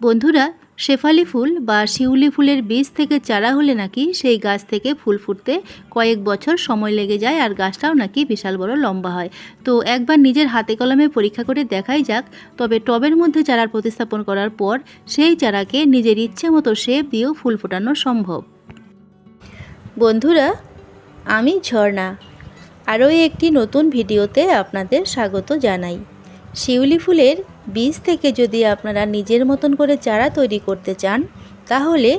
বন্ধুরা, শেফালি ফুল বা শিউলি ফুলের বীজ থেকে চারা হলে নাকি সেই গাছ থেকে ফুল ফুটতে কয়েক বছর সময় লেগে যায় আর গাছটাও নাকি বিশাল বড় লম্বা হয়। তো একবার নিজের হাতে কলমে পরীক্ষা করে দেখাই যাক, তবে টবের মধ্যে চারার প্রতিস্থাপন করার পর সেই চারাকে নিজের ইচ্ছে মতো শেপ দিয়েও ফুল ফোটানো সম্ভব। বন্ধুরা, আমি ঝর্ণা, আরও একটি নতুন ভিডিওতে আপনাদের স্বাগত জানাই। শিউলি ফুলের বীজ থেকে যদি আপনারা নিজের মতন করে চারা তৈরি করতে চান, তাহলে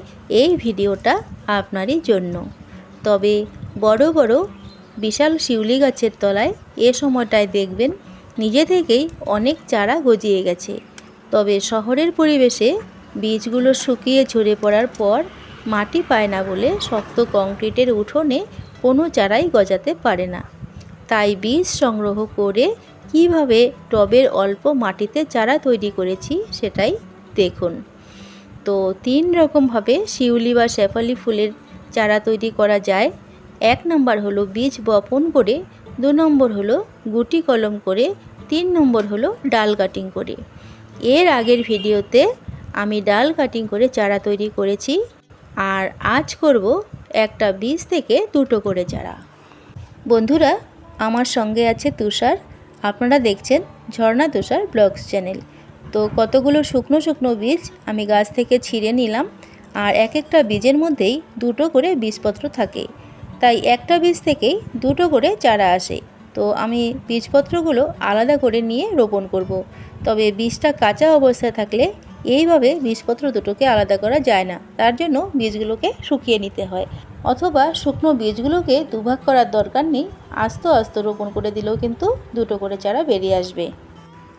এই ভিডিওটা আপনারই জন্য। তবে বড় বড় বিশাল শিউলি গাছের তলায় এ সময়টায় দেখবেন, নিজে থেকেই অনেক চারা গজিয়ে গেছে। তবে শহরের পরিবেশে বীজগুলো শুকিয়ে ঝরে পড়ার পর মাটি পায় না বলে শক্ত কংক্রিটের উঠোনে কোনো চারাই গজাতে পারে না। তাই বীজ সংগ্রহ করে কীভাবে টবের অল্প মাটিতে চারা তৈরি করেছি সেটাই দেখুন। তো তিন রকমভাবে শিউলি বা শেফালি ফুলের চারা তৈরি করা যায়। এক নম্বর হলো বীজ বপন করে, দু নম্বর হলো গুটি কলম করে, তিন নম্বর হলো ডাল কাটিং করে। এর আগের ভিডিওতে আমি ডাল কাটিং করে চারা তৈরি করেছি আর আজ করব একটা বীজ থেকে দুটো করে চারা। বন্ধুরা, আমার সঙ্গে আছে তুষার। আপনারা দেখছেন ঝর্ণা তুষার ব্লগস চ্যানেল। তো কতগুলো শুকনো শুকনো বীজ আমি গাছ থেকে ছিঁড়ে নিলাম আর এক একটা বীজের মধ্যেই দুটো করে বীজপত্র থাকে। তাই একটা বীজ থেকেই দুটো করে চারা আসে। তো আমি বীজপত্রগুলো আলাদা করে নিয়ে রোপণ করব। তবে বীজটা কাঁচা অবস্থায় থাকলে এইভাবে বীজপত্র দুটোকে আলাদা করা যায় না। তার জন্য বীজগুলোকে শুকিয়ে নিতে হয়। অথবা শুকনো বীজগুলোকে দুভাগ করার দরকার নেই। আস্তে আস্তে রোপণ করে দিলেও কিন্তু দুটো করে চারা বেরিয়ে আসবে।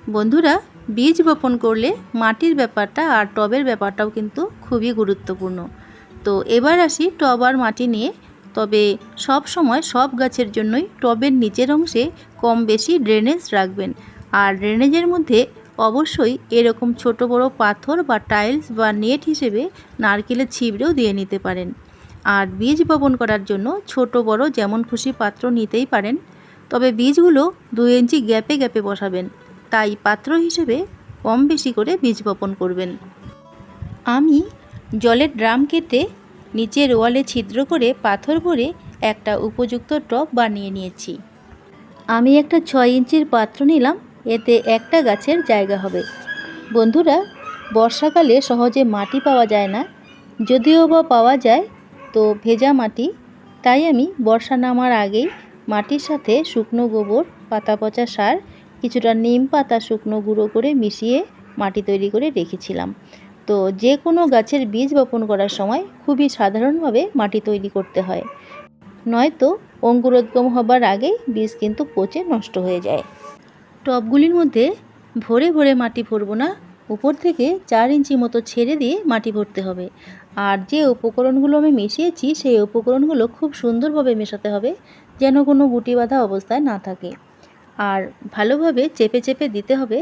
বন্ধুরা, বীজ বপন করলে মাটির ব্যাপারটা আর টবের ব্যাপারটাও কিন্তু খুবই গুরুত্বপূর্ণ। তো এবার আসি টব আর মাটি নিয়ে। তবে সব সময় সব গাছের জন্যই টবের নিচের অংশে কম বেশি ড্রেনেজ রাখবেন। আর ড্রেনেজের মধ্যে অবশ্যই এরকম ছোট বড় পাথর বা টাইলস বা নেট হিসেবে নারকেলের ছিবড়েও দিয়ে নিতে পারেন। আর বীজ বপন করার জন্য ছোট বড় যেমন খুশি পাত্র নিতেই পারেন। তবে বীজগুলো দু ইঞ্চি গ্যাপে গ্যাপে বসাবেন। তাই পাত্র হিসেবে কম বেশি করে বীজ বপন করবেন। আমি জলের ড্রাম কেটে নিচের ওয়ালে ছিদ্র করে পাথর ভরে একটা উপযুক্ত টপ বানিয়ে নিয়েছি। আমি একটা ছয় ইঞ্চির পাত্র নিলাম। এতে একটা গাছের জায়গা হবে। বন্ধুরা, বর্ষাকালে সহজে মাটি পাওয়া যায় না। যদিও বা পাওয়া যায়, তো ভেজা মাটি। তাই আমি বর্ষা নামার আগেই মাটির সাথে শুকনো গোবর, পাতা পচা সার, কিছুটা নিম পাতা শুকনো গুঁড়ো করে মিশিয়ে মাটি তৈরি করে রেখেছিলাম। তো যে কোনো গাছের বীজ বপন করার সময় খুবই সাধারণভাবে মাটি তৈরি করতে হয়। নয়তো অঙ্কুরোদ্গম হবার আগেই বীজ কিন্তু পচে নষ্ট হয়ে যায়। টবগুলির মধ্যে ভরে ভরে মাটি ভরবো না। উপর থেকে চার ইঞ্চি মতো ছেড়ে দিয়ে মাটি ভরতে হবে। আর যে উপকরণগুলো আমি মিশিয়েছি, সেই উপকরণগুলো খুব সুন্দরভাবে মেশাতে হবে, যেন কোনো গুটি বাঁধা অবস্থায় না থাকে। আর ভালোভাবে চেপে চেপে দিতে হবে,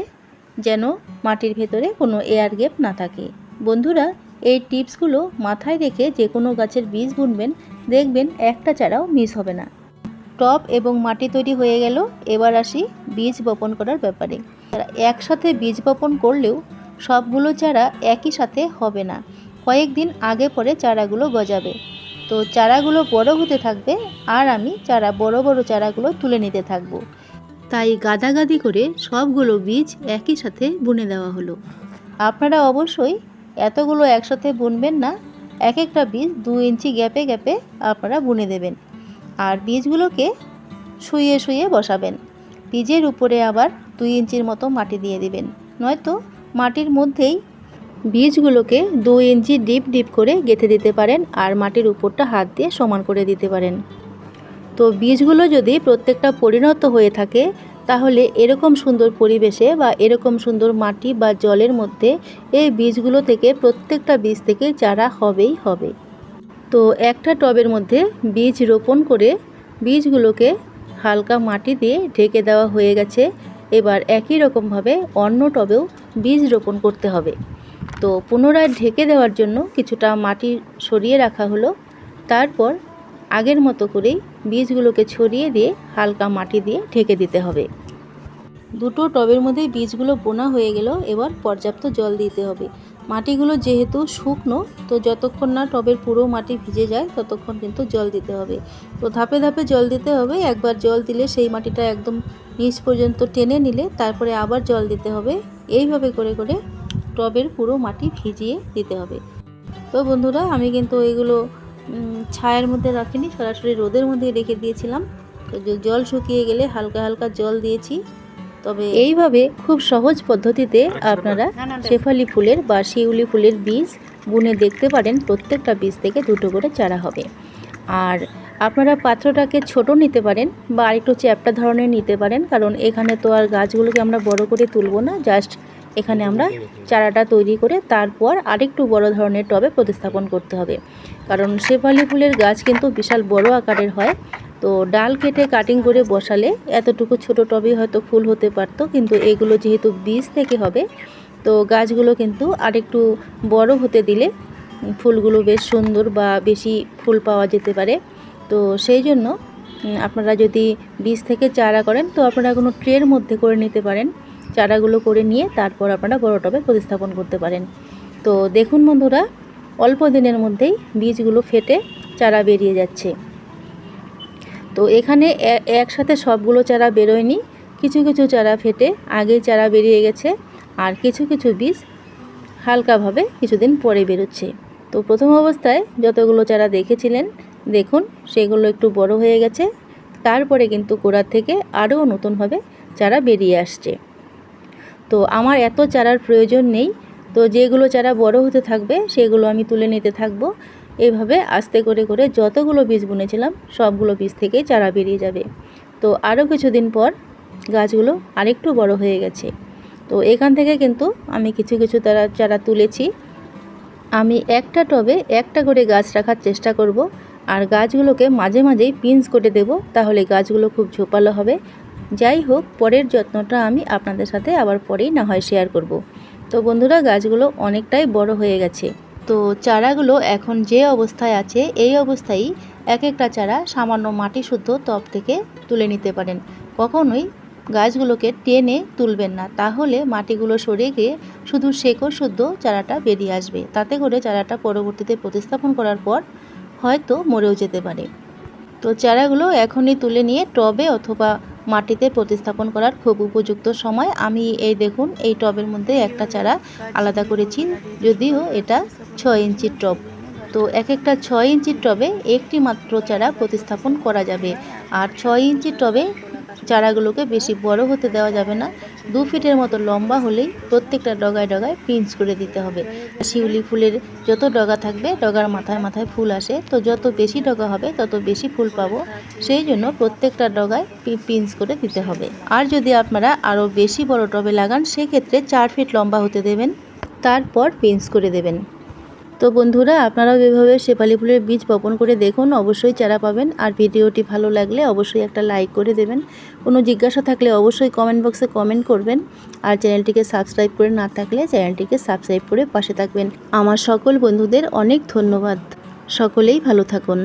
যেন মাটির ভেতরে কোনো এয়ার গ্যাপ না থাকে। বন্ধুরা, এই টিপসগুলো মাথায় রেখে যে কোনো গাছের বীজ বুনবেন, দেখবেন একটা চারাও মিস হবে না। টব এবং মাটি তৈরি হয়ে গেল। এবার আসি বীজ বপন করার ব্যাপারে। একসাথে বীজ বপন করলেও সবগুলো চারা একই সাথে হবে না। কয়েকদিন আগে পরে চারাগুলো গজাবে। তো চারাগুলো বড় হতে থাকবে আর আমি চারা বড় বড় চারাগুলো তুলে নিতে থাকব। তাই গাদাগাদি করে সবগুলো বীজ একই সাথে বুনে দেওয়া হলো। আপনারা অবশ্যই এতগুলো একসাথে বুনবেন না। এক একটা বীজ দু ইঞ্চি গ্যাপে গ্যাপে আপনারা বুনে দেবেন। আর বীজগুলোকে শুয়ে শুয়ে বসাবেন। বীজের উপরে আবার দুই ইঞ্চির মতো মাটি দিয়ে দিবেন। নয়তো মাটির মধ্যেই বীজগুলোকে দু ইঞ্চি ডিপ ডিপ করে গেঁথে দিতে পারেন আর মাটির উপরটা হাত দিয়ে সমান করে দিতে পারেন। তো বীজগুলো যদি প্রত্যেকটা পরিণত হয়ে থাকে, তাহলে এরকম সুন্দর পরিবেশে বা এরকম সুন্দর মাটি বা জলের মধ্যে এই বীজগুলো থেকে প্রত্যেকটা বীজ থেকে চারা হবেই হবে। তো একটা টবের মধ্যে বীজ রোপণ করে বীজগুলোকে হালকা মাটি দিয়ে ঢেকে দেওয়া হয়ে গেছে। এবার একই রকমভাবে অন্য টবেও বীজ রোপণ করতে হবে। তো পুনরায় ঢেকে দেওয়ার জন্য কিছুটা মাটি সরিয়ে রাখা হলো। তারপর আগের মতো করেই বীজগুলোকে ছড়িয়ে দিয়ে হালকা মাটি দিয়ে ঢেকে দিতে হবে। দুটো টবের মধ্যেই বীজগুলো বোনা হয়ে গেল। এবার পর্যাপ্ত জল দিতে হবে। মাটিগুলো যেহেতু শুকনো, তো যতক্ষণ না টবের পুরো মাটি ভিজে যায়, ততক্ষণ কিন্তু জল দিতে হবে। তো ধাপে ধাপে জল দিতে হবে, একবার জল দিলে সেই মাটিটা একদম নিচ পর্যন্ত টেনে নিলে তারপরে আবার জল দিতে হবে। এইভাবে করে করে টবের পুরো মাটি ভিজিয়ে দিতে হবে। তো বন্ধুরা, আমি কিন্তু এগুলো ছায়ার মধ্যে রাখিনি, সরাসরি রোদের মধ্যে রেখে দিয়েছিলাম। তো জল শুকিয়ে গেলে হালকা হালকা জল দিয়েছি। তবে এইভাবে খুব সহজ পদ্ধতিতে আপনারা শেফালি ফুলের বা শিউলি ফুলের বীজ বুনে দেখতে পারেন প্রত্যেকটা বীজ থেকে দুটো করে চারা হবে। আর আপনারা পাত্রটাকে ছোট নিতে পারেন বা আরেকটু চ্যাপটা ধরনের নিতে পারেন কারণ এখানে তো আর গাছগুলোকে আমরা বড় করে তুলব না জাস্ট এখানে আমরা চারাটা তৈরি করে তারপর আরেকটু বড় ধরনের টবে প্রতিস্থাপন করতে হবে। কারণ শেফালি ফুলের গাছ কিন্তু বিশাল বড় আকারের হয়। তো ডাল কেটে কাটিং করে বসালে এতটুকু ছোট টবে হয়তো ফুল হতে পারতো, কিন্তু এগুলো যেহেতু বীজ থেকে হবে, তো গাছগুলো কিন্তু আরেকটু বড় হতে দিলে ফুলগুলো বেশ সুন্দর বা বেশি ফুল পাওয়া যেতে পারে। তো সেই জন্য আপনারা যদি বীজ থেকে চারা করেন, তো আপনারা কোনো ট্রের মধ্যে করে নিতে পারেন। চারাগুলো করে নিয়ে তারপর আপনারা বড় টবে প্রতিস্থাপন করতে পারেন। তো দেখুন বন্ধুরা, অল্প দিনের মধ্যেই বীজগুলো ফেটে চারা বেরিয়ে যাচ্ছে। তো এখানে একসাথে সবগুলো চারা বেরোয়নি। কিছু কিছু চারা ফেটে আগেই চারা বেরিয়ে গেছে আর কিছু কিছু বীজ হালকাভাবে কিছুদিন পরে বেরোচ্ছে। তো প্রথম অবস্থায় যতগুলো চারা দেখেছিলেন, দেখুন সেগুলো একটু বড় হয়ে গেছে। তারপরে কিন্তু গোড়ার থেকে আরও নতুনভাবে চারা বেরিয়ে আসছে। তো আমার এত চারার প্রয়োজন নেই। তো যেগুলো চারা বড় হতে থাকবে, সেগুলো আমি তুলে নিতে থাকব। এভাবে আস্তে করে করে যতগুলো বীজ বুনেছিলাম, সবগুলো বীজ থেকেই চারা বেরিয়ে যাবে। তো আরও কিছুদিন পর গাছগুলো আরেকটু বড় হয়ে গেছে। তো এখান থেকে কিন্তু আমি কিছু কিছু তারা চারা তুলেছি। আমি একটা টবে একটা করে গাছ রাখার চেষ্টা করব। আর গাছগুলোকে মাঝে মাঝেই পিন্স করে দেব, তাহলে গাছগুলো খুব ঝোপালো হবে। যাই হোক, পরের যত্নটা আমি আপনাদের সাথে আবার পরেই না হয় শেয়ার করব। তো বন্ধুরা, গাছগুলো অনেকটাই বড় হয়ে গেছে। তো চারাগুলো এখন যে অবস্থায় আছে, এই অবস্থায় এক একটা চারা সামান্য মাটি শুদ্ধ টব থেকে তুলে নিতে পারেন। কখনোই গাছগুলোকে টেনে তুলবেন না। তাহলে মাটিগুলো সরে গিয়ে শুধু শেকড় শুদ্ধ চারাটা বেরিয়ে আসবে। তাতে করে চারাটা পরবর্তীতে প্রতিস্থাপন করার পর হয়তো মরেও যেতে পারে। তো চারাগুলো এখনই তুলে নিয়ে টবে অথবা মাটিতে প্রতিস্থাপন করার খুব উপযুক্ত সময়। আমি এই দেখুন, এই টবের মধ্যে একটা চারা আলাদা করেছি, যদিও এটা ছয় ইঞ্চির টব। তো এক একটা ছয় ইঞ্চির টবে একটি মাত্র চারা প্রতিস্থাপন করা যাবে। আর ছয় ইঞ্চির টবে চারাগুলোকে বেশি বড় হতে দেওয়া যাবে না। দু ফিটের মতো লম্বা হলেই প্রত্যেকটা ডগায় ডগায় পিঞ্চ করে দিতে হবে। শিউলি ফুলের যত ডগা থাকবে, ডগার মাথায় মাথায় ফুল আসে। তো যত বেশি ডগা হবে, তত বেশি ফুল পাবো। সেই জন্য প্রত্যেকটা ডগায় পিঞ্চ করে দিতে হবে। আর যদি আপনারা আরও বেশি বড় টবে লাগান, সেক্ষেত্রে চার ফিট লম্বা হতে দেবেন। তারপর পিঞ্চ করে দেবেন। তো বন্ধুরা, আপনারাও এভাবে শেফালি ফুলের বীজ বপন করে দেখুন। অবশ্যই চারা পাবেন। আর ভিডিওটি ভালো লাগলে অবশ্যই একটা লাইক করে দেবেন। কোনো জিজ্ঞাসা থাকলে অবশ্যই কমেন্ট বক্সে কমেন্ট করবেন। আর চ্যানেলটিকে সাবস্ক্রাইব করে না থাকলে চ্যানেলটিকে সাবস্ক্রাইব করে পাশে থাকবেন। আমার সকল বন্ধুদের অনেক ধন্যবাদ। সকলেই ভালো থাকুন।